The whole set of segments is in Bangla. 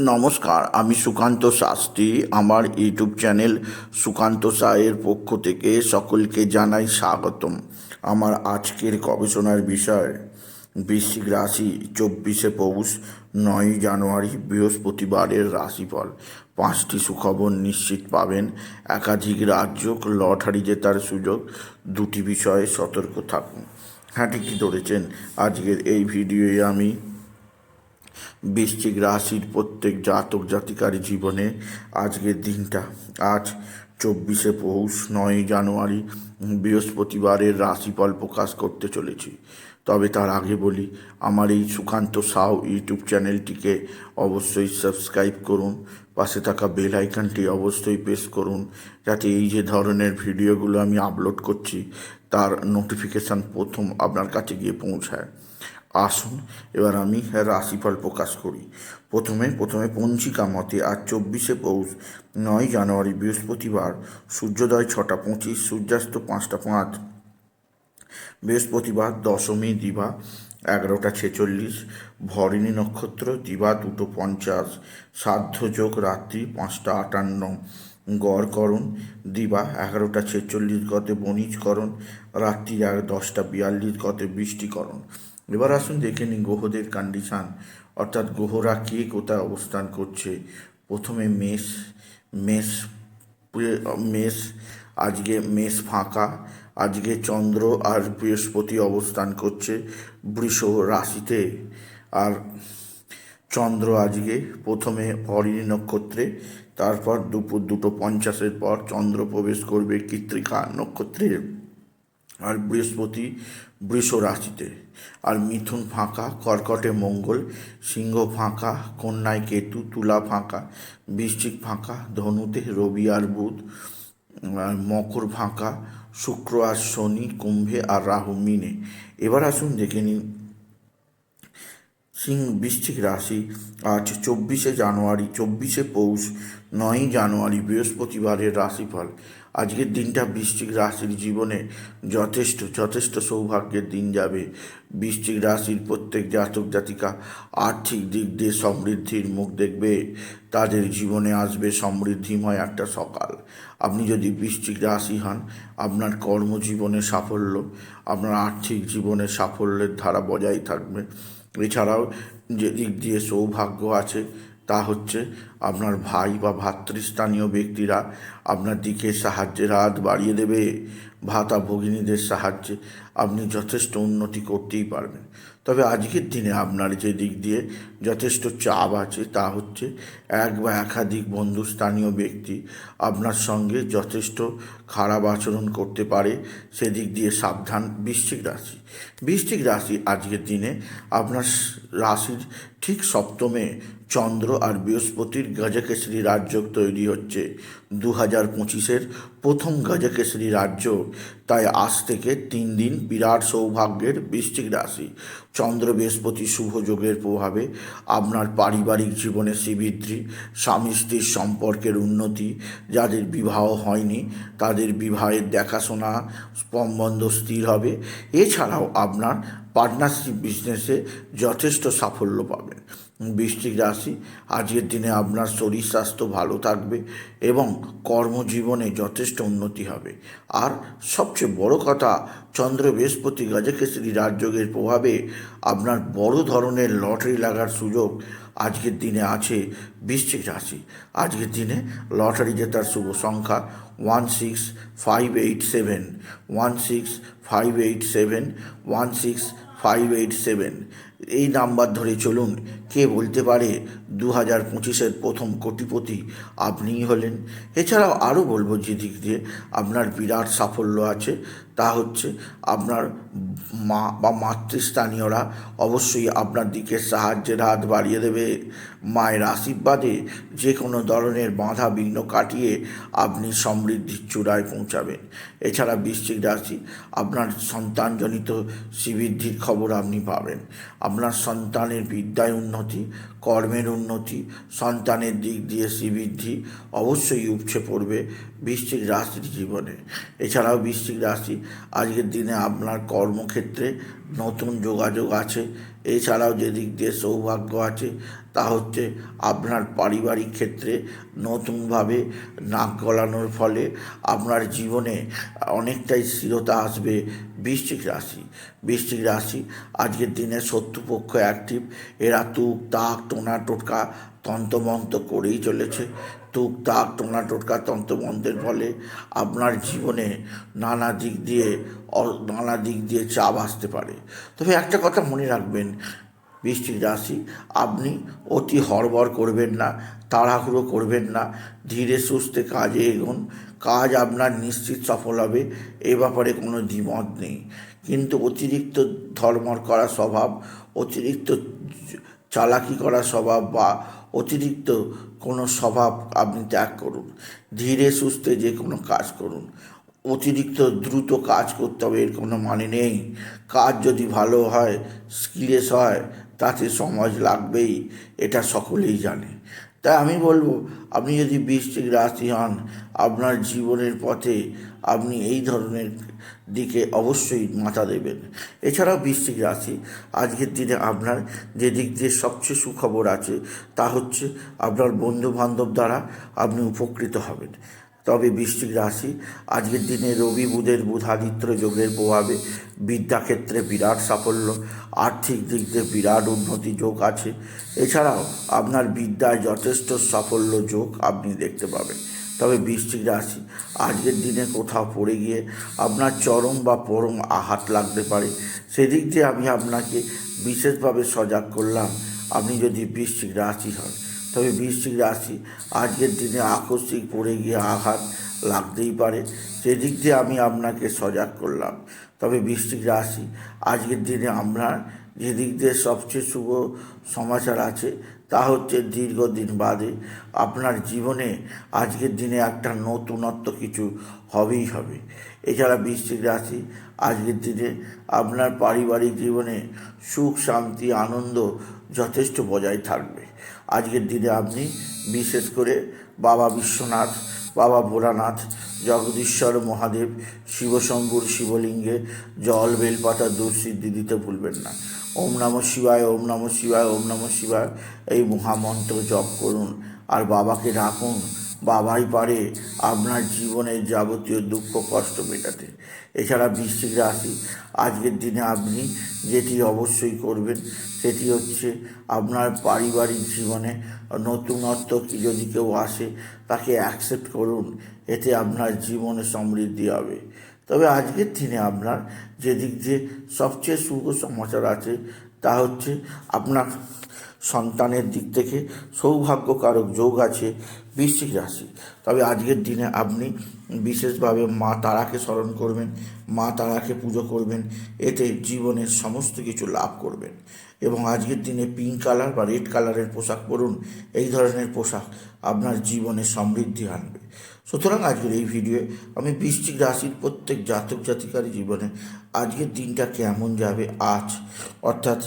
নমস্কার, আমি সুকান্ত শাস্ত্রী। আমার ইউটিউব চ্যানেল সুকান্ত সায়ের পক্ষ থেকে সকলকে জানাই স্বাগতম। আমার আজকের গবেষণার বিষয়, বৃশ্চিক রাশি, চব্বিশে পৌষ, নয় জানুয়ারি, বৃহস্পতিবারের রাশিফল। পাঁচটি সুখবর নিশ্চিত পাবেন। একাধিক রাজ্য লটারি জেতার সুযোগ। দুটি বিষয়ে সতর্ক থাকুন। হ্যাঁ ঠিকই ধরেছেন। আজকের এই ভিডিওয়ে আমি বৃশ্চিক রাশির প্রত্যেক জাতক জাতিকার জীবনে আজকের দিনটা। আজ চব্বিশে পৌষ, নয় জানুয়ারি, বৃহস্পতিবারের রাশিফল প্রকাশ করতে চলেছি। তবে তার আগে বলি, আমার এই সুকান্ত সাউ ইউটিউব চ্যানেলটিকে অবশ্যই সাবস্ক্রাইব করুন, পাশে থাকা বেল আইকনটি অবশ্যই প্রেস করুন, যাতে এই যে ধরনের ভিডিওগুলো আমি আপলোড করছি, তার নোটিফিকেশান প্রথম আপনার কাছে গিয়ে পৌঁছায়। আসুন, এবার আমি রাশিফল প্রকাশ করি। প্রথমে প্রথমে পঞ্চিকা মতে আজ চব্বিশে পৌষ, নয় জানুয়ারি বৃহস্পতিবার, সূর্যোদয় ছটা পঁচিশ, সূর্যাস্ত পাঁচটা পাঁচ। বৃহস্পতিবার দশমী দিবা, এগারোটা ছেচল্লিশ। ভরিণী নক্ষত্র দিবা দুটো পঞ্চাশ। সাধ্য যোগ রাত্রি পাঁচটা আটান্ন। গড়করণ দিবা এগারোটা ছেচল্লিশ গতে বণিজকরণ রাত্রি দশটা বিয়াল্লিশ গতে বৃষ্টিকরণ এবার আসুন দেখে নিন গ্রহদের কন্ডিশান অর্থাৎ গ্রহরা কে কোথায় অবস্থান করছে? প্রথমে মেষ মেষ মেষ, আজকে মেষ ফাঁকা, আজকে চন্দ্র আর বৃহস্পতি অবস্থান করছে বৃষ রাশিতে। আর চন্দ্র আজকে প্রথমে হরিণী নক্ষত্রে তারপর দুপুর দুটো পঞ্চাশের পর চন্দ্র প্রবেশ করবে কৃত্রিকা নক্ষত্রে আর বৃহস্পতি বৃষ রাশিতে। আর মিথুন ফাঁকা, কর্কটে মঙ্গল, সিংহ ফাঁকা, কন্যায় কেতু, তুলা ফাঁকা, বৃশ্চিক ফাঁকা, ধনুতে রবি আর বুধ, আর মকর ফাঁকা, শুক্র আর শনি, কুম্ভে আর রাহু মিনে। এবার আসুন দেখে নিন সিং বৃশ্চিক রাশি আজ চব্বিশে জানুয়ারি, চব্বিশে পৌষ, নয়ই জানুয়ারি বৃহস্পতিবারের রাশিফল। আজকের দিনটা বৃশ্চিক রাশির জীবনে যথেষ্ট যথেষ্ট সৌভাগ্যের দিন যাবে। বৃশ্চিক রাশির প্রত্যেক জাতক জাতিকা আর্থিক দিক দিয়ে সমৃদ্ধির মুখ দেখবে। তাদের জীবনে আসবে সমৃদ্ধিময় একটা সকাল। আপনি যদি বৃশ্চিক রাশি হন, আপনার কর্মজীবনে সাফল্য, আপনার আর্থিক জীবনে সাফল্যের ধারা বজায় থাকবে। এছাড়াও যে দিক দিয়ে সৌভাগ্য আছে তা হচ্ছে আপনার ভাই বা ভাতৃস্থানীয় ব্যক্তিরা আপনার দিকে সাহায্যের হাত বাড়িয়ে দেবে, ভাতা ভগিনীদের সাহায্যে আপনি যথেষ্ট উন্নতি করতেই পারবেন। তবে আজকের দিনে আপনার যে দিক দিয়ে যথেষ্ট চাপ আছে তা হচ্ছে এক বা একাধিক বন্ধু স্থানীয় ব্যক্তি আপনার সঙ্গে যথেষ্ট খারাপ আচরণ করতে পারে, সেদিক দিয়ে সাবধান বৃশ্চিক রাশি। বৃশ্চিক রাশি আজকের দিনে আপনার রাশির ঠিক সপ্তমে চন্দ্র আর বৃহস্পতির গজকেশরী রাজযোগ তৈরি হচ্ছে দু হাজার পঁচিশের প্রথম গজকেশরী রাজ্য। তাই আজ থেকে তিন দিন বিরাট সৌভাগ্যের বৃশ্চিক রাশি। চন্দ্র বৃহস্পতি শুভ যোগের প্রভাবে আপনার পারিবারিক জীবনে শ্রীবৃদ্ধি, স্বামী স্ত্রীর সম্পর্কের উন্নতি, যাদের বিবাহ হয়নি, তাদের বিবাহের দেখাশোনা সম্বন্ধ স্থির হবে। এছাড়াও আপনার পার্টনারশিপ বিজনেসে যথেষ্ট সাফল্য পাবেন। বৃষ্টিক রাশি, আজকের দিনে আপনার শরীর স্বাস্থ্য ভালো থাকবে এবং কর্মজীবনে যথেষ্ট উন্নতি হবে। আর সবচেয়ে বড় কথা, চন্দ্র বৃহস্পতি গজকেশরী রাজযোগের প্রভাবে আপনার বড় ধরনের লটারি লাগার সুযোগ আজকের দিনে আছে বৃশ্চিক রাশি। আজকের দিনে লটারি জেতার শুভ সংখ্যা one six five eight seven. One six five eight seven, one six five eight seven. এই নাম্বার ধরে চলুন। কে বলতে পারে দু হাজার পঁচিশের প্রথম কোটিপতি আপনিই হলেন। এছাড়াও আরও বলব যে দিক দিয়ে আপনার বিরাট সাফল্য আছে। তা হচ্ছে আপনার মা বা মাতৃস্থানীয়রা অবশ্যই আপনার দিকে সাহায্যের হাত বাড়িয়ে দেবে। মায়ের আশীর্বাদে যে কোনো ধরনের বাধা বিঘ্ন কাটিয়ে আপনি সমৃদ্ধির চূড়ায় পৌঁছাবেন। এছাড়া বৃশ্চিক রাশি, আপনার সন্তানজনিত শ্রীবৃদ্ধির খবর আপনি পাবেন। আপনার সন্তানের বিদ্যায় উন্নতি, কর্মের উন্নতি, সন্তানের দিক দিয়ে শ্রীবৃদ্ধি অবশ্যই উপছে পড়বে। বৃশ্চিক রাশির জীবনে। এছাড়াও বৃশ্চিক রাশি, আজকের দিনে আপনার কর্মক্ষেত্রে নতুন যোগাযোগ আছে। এছাড়াও যে দিক দিয়ে সৌভাগ্য আছে, তা হচ্ছে আপনার পারিবারিক ক্ষেত্রে নতুনভাবে নাক গলানোর ফলে আপনার জীবনে অনেকটাই স্থিরতা আসবে বৃশ্চিক রাশি। বৃশ্চিক রাশি, আজকের দিনে শত্রুপক্ষ অ্যাক্টিভ এরা তুক তাক টোনা টোটকা তন্ত্রমন্ত্র করেই চলেছে। তুক তাক টোনা টোটকা তন্ত্রমন্ত্রের ফলে আপনার জীবনে নানা দিক দিয়ে নানা দিক দিয়ে চাপ আসতে পারে। তবে একটা কথা মনে রাখবেন বৃষ্টিক রাশি, আপনি অতি হড়বড় করবেন না, তাড়াহুড়ো করবেন না, ধীরে সুস্থে কাজে এগোন, কাজ আপনার নিশ্চিত সফল হবে, এ ব্যাপারে কোনো দ্বিমত নেই। কিন্তু অতিরিক্ত ধর্মর করা স্বভাব, অতিরিক্ত চালাকি করা স্বভাব বা অতিরিক্ত কোনো স্বভাব আপনি ত্যাগ করুন। ধীরে সুস্থে যে কোনো কাজ করুন। অতিরিক্ত দ্রুত কাজ করতে হবে, এর কোনো মানে নেই। কাজ যদি ভালো হয় স্কিলেস হয়, তাতে সমাজ লাগবেই, এটা সকলেই জানে। তাই আমি বলব, আপনি যদি বৃষ্টিক রাশি হন, আপনার জীবনের পথে আপনি এই ধরনের দিকে অবশ্যই মাথা দেবেন। এছাড়াও বৃষ্টিক রাশি, আজকের দিনে আপনার যে দিক দিয়ে সবচেয়ে সুখবর আছে, তা হচ্ছে আপনার বন্ধু বান্ধব দ্বারা আপনি উপকৃত হবেন। তবে বৃশ্চিক রাশি, আজকের দিনে রবি, বুধের বুধাদিত্য যোগের প্রভাবে বিদ্যাক্ষেত্রে বিরাট সাফল্য, আর্থিক দিক দিয়ে বিরাট উন্নতি যোগ আছে। এছাড়াও আপনার বিদ্যায় যথেষ্ট সাফল্য যোগ আপনি দেখতে পাবেন। তবে বৃশ্চিক রাশি, আজকের দিনে কোথাও পড়ে গিয়ে আপনার চরম বা পরম আঘাত লাগতে পারে। সেদিক দিয়ে আমি আপনাকে বিশেষভাবে সজাগ করলাম। আপনি যদি বৃশ্চিক রাশি হন তবে বৃশ্চিক রাশি আজকের দিনে আকস্মিক পড়ে গিয়ে আঘাত লাগতেই পারে। সেদিক দিয়ে আমি আপনাকে সজাগ করলাম। তবে বৃশ্চিক রাশি আজকের দিনে আপনার যেদিক দিয়ে সবচেয়ে শুভ সমাচার আছে তা হচ্ছে দীর্ঘদিন বাদে আপনার জীবনে আজকের দিনে একটা নতুনত্ব কিছু হবেই হবে। এছাড়া বৃশ্চিক রাশি, আজকের দিনে আপনার পারিবারিক জীবনে সুখ, শান্তি, আনন্দ যথেষ্ট বজায় থাকবে। আজকের দিনে আপনি বিশেষ করে বাবা বিশ্বনাথ বাবা ভোলানাথ, জগদীশ্বর মহাদেব, শিবশম্ভুর শিবলিঙ্গে জল বেলপাতা দুঃসিদ্ধি দিতে ভুলবেন না। ওম নম শিবায়, ওম নম শিবায়, ওম নম শিবায়, এই মহামন্ত্র জপ করুন। আর বাবাকে ডাকুন বাবাই পারে আপনার জীবনের যাবতীয় দুঃখ, কষ্ট মেটাতে। এছাড়া বৃশ্চিক রাশি, আজকের দিনে আপনি যেটি অবশ্যই করবেন, সেটি হচ্ছে আপনার পারিবারিক জীবনে নতুনত্ব যদি কেউ আসে, তাকে অ্যাকসেপ্ট করুন, এতে আপনার জীবনে সমৃদ্ধি হবে। তবে আজকের দিনে আপনার যে দিক দিয়ে সবচেয়ে শুভ সমাচার আছে তা হচ্ছে আপনার সন্তানের দিক থেকে সৌভাগ্যকারক যোগ আছে বৃশ্চিক রাশি। তবে আজকের দিনে আপনি বিশেষভাবে মা তারাকে স্মরণ করবেন, মা তারাকে পুজো করবেন, এতে জীবনের সমস্ত কিছু লাভ করবেন। এবং আজকের দিনে পিঙ্ক কালার বা রেড কালারের পোশাক পরুন, এই ধরনের পোশাক আপনার জীবনে সমৃদ্ধি আনবে। সুতরাং আজকের এই ভিডিওয়ে আমি বৃশ্চিক রাশির প্রত্যেক জাতক জাতিকার জীবনে আজকের দিনটা কেমন যাবে আজ, অর্থাৎ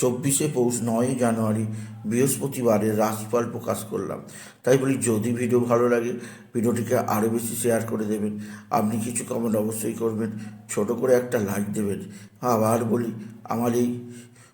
চব্বিশে পৌষ নয়ই জানুয়ারি বৃহস্পতিবারের রাশিফল প্রকাশ করলাম। তাই বলি, যদি ভিডিও ভালো লাগে ভিডিওটিকে আরও বেশি শেয়ার করে দেবেন। আপনি কিছু কমেন্ট অবশ্যই করবেন, ছোট করে একটা লাইক দেবেন। আবার বলি, আমার এই